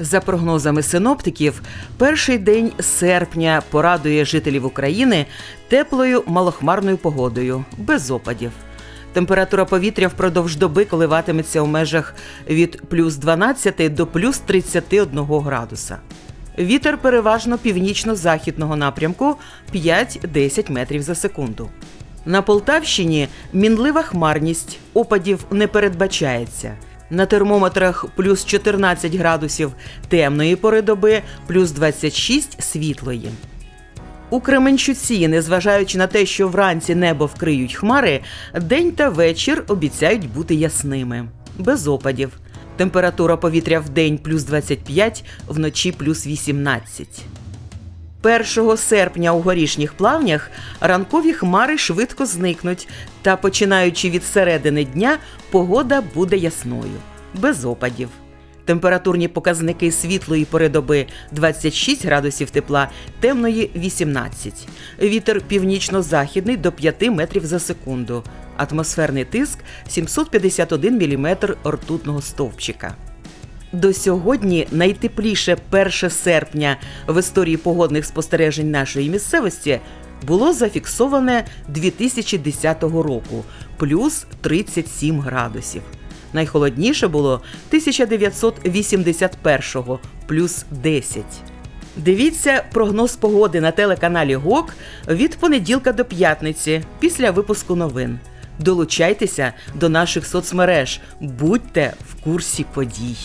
За прогнозами синоптиків, перший день серпня порадує жителів України теплою малохмарною погодою, без опадів. Температура повітря впродовж доби коливатиметься у межах від плюс 12 до плюс 31 градуса. Вітер переважно північно-західного напрямку 5-10 метрів за секунду. На Полтавщині мінлива хмарність, опадів не передбачається. На термометрах плюс 14 градусів темної пори доби, плюс 26 світлої. У Кременчуці, незважаючи на те, що вранці небо вкриють хмари, день та вечір обіцяють бути ясними, без опадів. Температура повітря в день плюс 25, вночі плюс 18. 1 серпня у горішніх плавнях ранкові хмари швидко зникнуть, та починаючи від середини дня, погода буде ясною, без опадів. Температурні показники світлої пори доби 26 градусів тепла, темної 18. Вітер північно-західний до 5 метрів за секунду. Атмосферний тиск 751 мм ртутного стовпчика. До сьогодні найтепліше 1 серпня в історії погодних спостережень нашої місцевості було зафіксоване 2010 року плюс 37 градусів. Найхолодніше було 1981 плюс 10. Дивіться прогноз погоди на телеканалі ГОК від понеділка до п'ятниці після випуску новин. Долучайтеся до наших соцмереж, будьте в курсі подій.